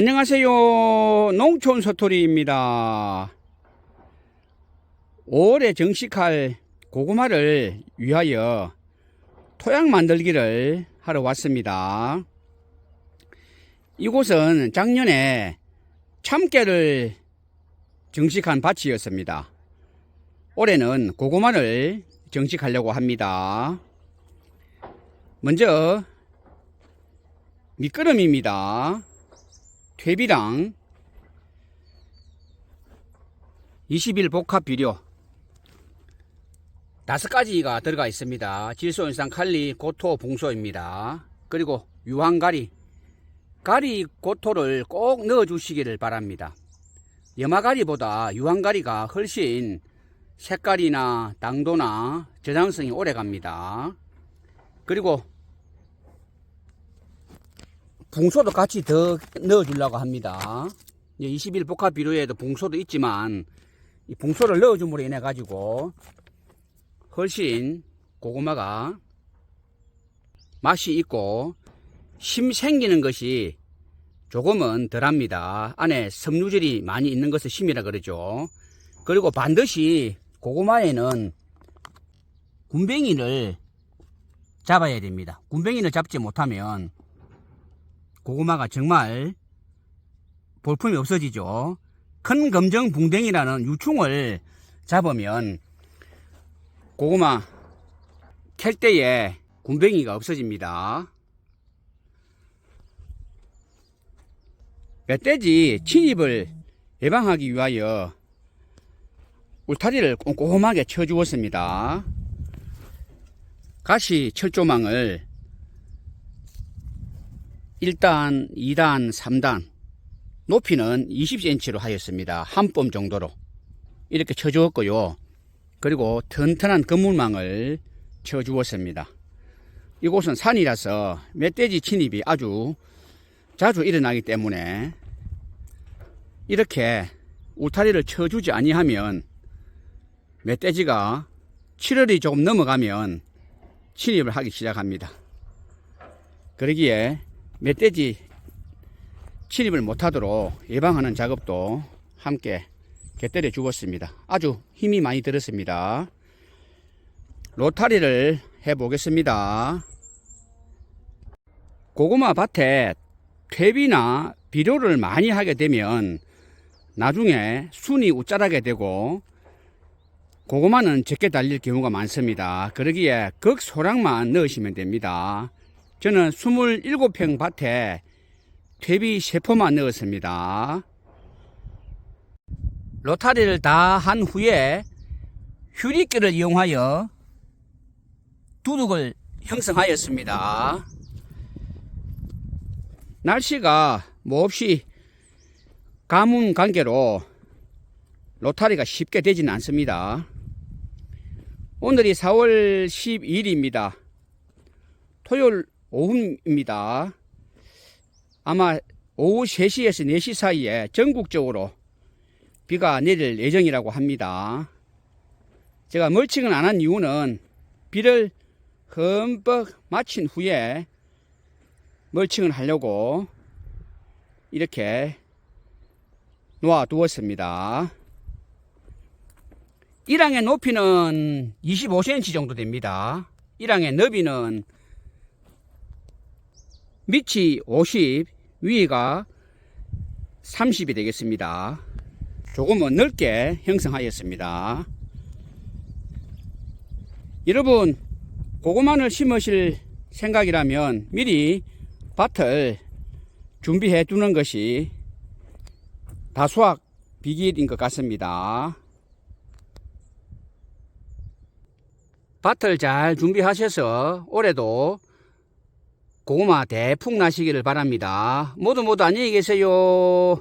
안녕하세요. 농촌 서토리입니다. 5월에 정식할 고구마를 위하여 토양 만들기를 하러 왔습니다. 이곳은 작년에 참깨를 정식한 밭이었습니다. 올해는 고구마를 정식하려고 합니다. 먼저 미끄럼입니다. 퇴비랑 20일 복합 비료 다섯 가지가 들어가 있습니다. 질소, 인산, 칼리, 고토, 붕소입니다. 그리고 유황가리, 가리 고토를 꼭 넣어 주시기를 바랍니다. 염화가리보다 유황가리가 훨씬 색깔이나 당도나 저장성이 오래 갑니다. 그리고 붕소도 같이 더 넣어주려고 합니다. 20일 복합 비료에도 붕소도 있지만 이 붕소를 넣어줌으로 인해 가지고 훨씬 고구마가 맛이 있고 심 생기는 것이 조금은 덜합니다. 안에 섬유질이 많이 있는 것을 심이라 그러죠. 그리고 반드시 고구마에는 군뱅이를 잡아야 됩니다. 군뱅이를 잡지 못하면 고구마가 정말 볼품이 없어지죠. 큰 검정 붕댕이라는 유충을 잡으면 고구마 캘 때에 군뱅이가 없어집니다. 멧돼지 침입을 예방하기 위하여 울타리를 꼼꼼하게 쳐주었습니다. 가시 철조망을 1단, 2단, 3단 높이는 20cm로 하였습니다. 한 뼘 정도로 이렇게 쳐주었고요. 그리고 튼튼한 건물망을 쳐주었습니다. 이곳은 산이라서 멧돼지 침입이 아주 자주 일어나기 때문에 이렇게 울타리를 쳐주지 아니하면 멧돼지가 7월이 조금 넘어가면 침입을 하기 시작합니다. 그러기에 멧돼지 침입을 못하도록 예방하는 작업도 함께 곁들여 주었습니다. 아주 힘이 많이 들었습니다. 로타리를 해 보겠습니다. 고구마 밭에 퇴비나 비료를 많이 하게 되면 나중에 순이 우짜라게 되고 고구마는 적게 달릴 경우가 많습니다. 그러기에 극소량만 넣으시면 됩니다. 저는 27평 밭에 퇴비 세포만 넣었습니다. 로타리를 다 한 후에 휴리기를 이용하여 두둑을 형성하였습니다. 날씨가 몹시 가뭄 관계로 로타리가 쉽게 되지는 않습니다. 오늘이 4월 12일입니다. 토요일 오후입니다. 아마 오후 3시에서 4시 사이에 전국적으로 비가 내릴 예정이라고 합니다. 제가 멀칭을 안한 이유는 비를 흠뻑 마친 후에 멀칭을 하려고 이렇게 놓아 두었습니다. 1항의 높이는 25cm 정도 됩니다. 1항의 너비는 밑이 50, 위가 30이 되겠습니다. 조금은 넓게 형성하였습니다. 여러분, 고구마를 심으실 생각이라면 미리 밭을 준비해 두는 것이 다수학 비길인 것 같습니다. 밭을 잘 준비하셔서 올해도 고구마 대풍 나시기를 바랍니다. 모두 모두 안녕히 계세요.